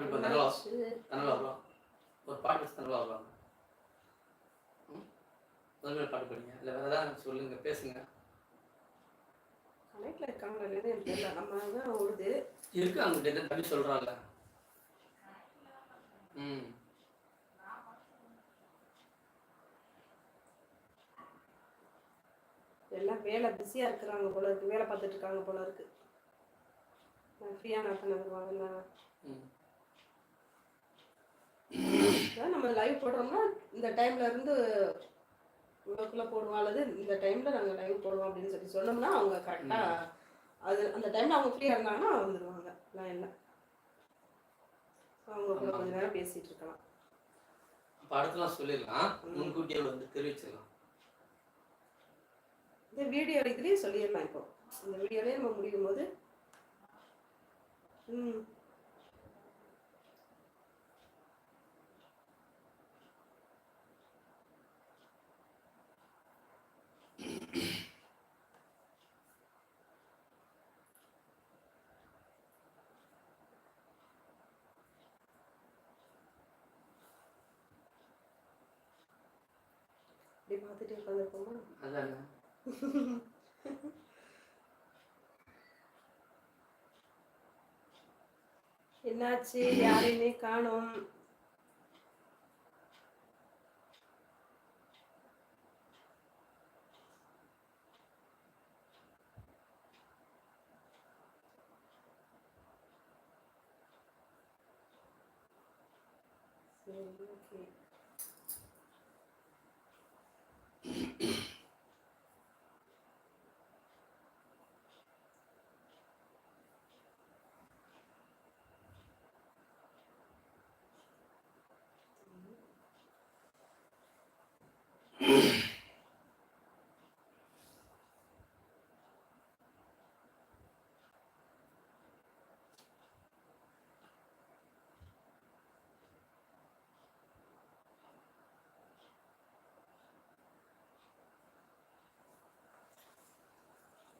இப்போ நல்லா நல்லா வருவாங்க ஒரு பாட்டு வச்சு நல்லா வருவாங்க ம்? முதல்ல பாட்டு படிங்க. இல்லை வேறு ஏதாவது சொல்லுங்க பேசுங்க. கனெக்ட்ல இருக்காங்களா இல்லைன்னு எனக்கு தெரியல. நம்ம தான் ஓடுது. இருக்கு அவங்க எதாவது தம்பி சொல்கிறான்ல ம். எல்லாம் வேலை பிஸியா இருக்கிறாங்க போல இருக்கு. வேலை பார்த்துட்டு இருக்காங்க போல இருக்கு. நான் ஃப்ரீயா நான் வருவாங்க ம். நம்ம லைவ் போடுறோம்னா இந்த டைம்ல இருந்து இவ்வளோக்குள்ள போடுவோம் அல்லது இந்த டைம்ல நாங்க லைவ் போடுவோம் அப்படின்னு சொல்லி சொன்னோம்னா அவங்க கரெக்டா அது அந்த டைம்ல அவங்க ஃப்ரீயா இருந்தாங்கன்னா வந்துடுவாங்க லைன்ல அவங்க கூட கொஞ்ச நேரம் பேசிட்டு இருக்கலாம். அப்போ அடுத்தலாம் சொல்லிடலாம். முன்கூட்டியே வந்து தெரிவிச்சிடலாம். இந்த வீடியோ இதுலயே சொல்லிடலாம் இப்போ. இந்த வீடியோலயே நம்ம முடியும் பார்த்துட்டு உட்காந்துருக்கோமா? அதாங்க. என்னாச்சு? யாரையுமே காணோம். சரி ஓகே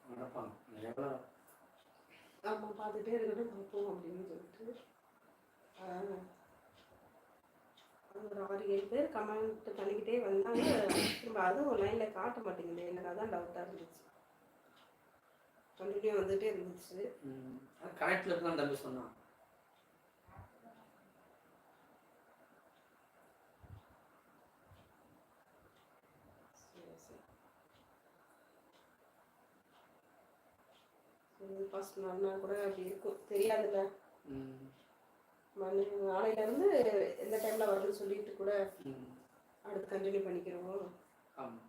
நடப்பாங்க எவ்வளோ ஆமா பார்த்துட்டே இருக்கட்டும் பார்ப்போம் அப்படின்னு சொல்லிட்டு ஆஹ், ஒரு ஆறு ஏழு பேர் கமெண்ட் பண்ணிக்கிட்டே வந்தாங்க. திரும்ப அதுவும் லைனில் காட்ட மாட்டேங்குது. எனக்கு அதான் டவுட்டாக இருந்துச்சு. கண்டினியூ வந்துட்டே இருந்துச்சு. கனெக்டில் இருந்தால் தம்பி சொன்னான். ஃபர்ஸ்ட் நாள் கூட அப்படி இருக்கும். தெரியாதுல்ல. ம். நாளையிலேருந்து எந்த டைமில் வருதுன்னு சொல்லிட்டு கூட அடுத்து கண்டினியூ பண்ணிக்கிறோம்? ஆமாம்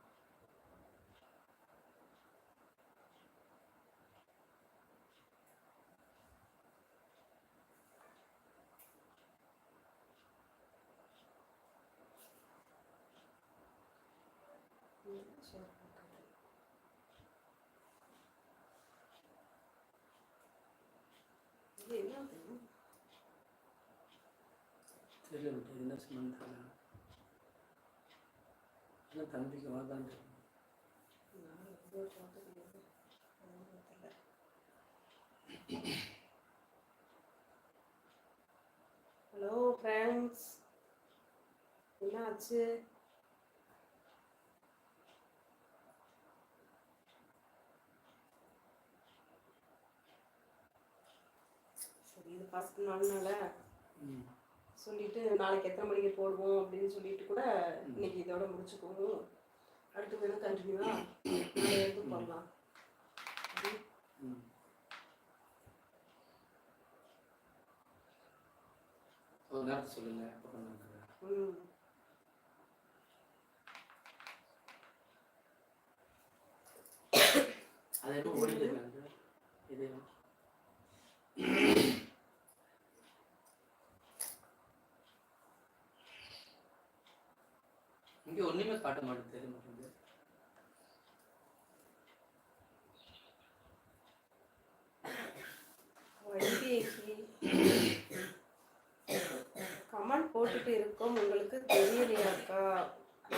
okay. இது என்ன தெரியல விட்டு என்ன சொன்னு தெரியல. இல்லை தம்பிக்கு வாதான். ஹலோ ஃப்ரெண்ட்ஸ் என்ன ஆச்சு சரி இது ஃபர்ஸ்ட் நாள்னால? ம். சொல்லிட்டு நாளைக்கு எத்தனை மணிக்கு போடுவோம் அப்படின்னு சொல்லிட்டு கூட இன்னைக்கு இதோட முடிச்சுக்குவோம் அடுத்து வேணும் கண்டினியூவா நாளை எடுத்து போடலாம். ஒரு நேரத்தை சொல்லுங்க ம். அது என்ன ஓடிட்டு இருக்காங்க இது இங்கே ஒன்றுமே காட்ட தெரிய மாட்டேங்குது கமெண்ட் போட்டுட்டு இருக்கோம். உங்களுக்கு தெரியலையாக்கா?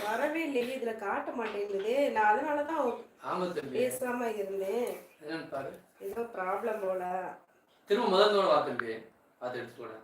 வரவே இல்லையே இதுல காட்ட மாட்டேங்குதே. நான் அதனால தான் ஆமா தம்பி. பேசாம இருந்தேன். ஏதோ ப்ராப்ளம் போல. திரும்ப முதல்ல வா தம்பி. பார்த்து எடுத்துட்டு போறேன்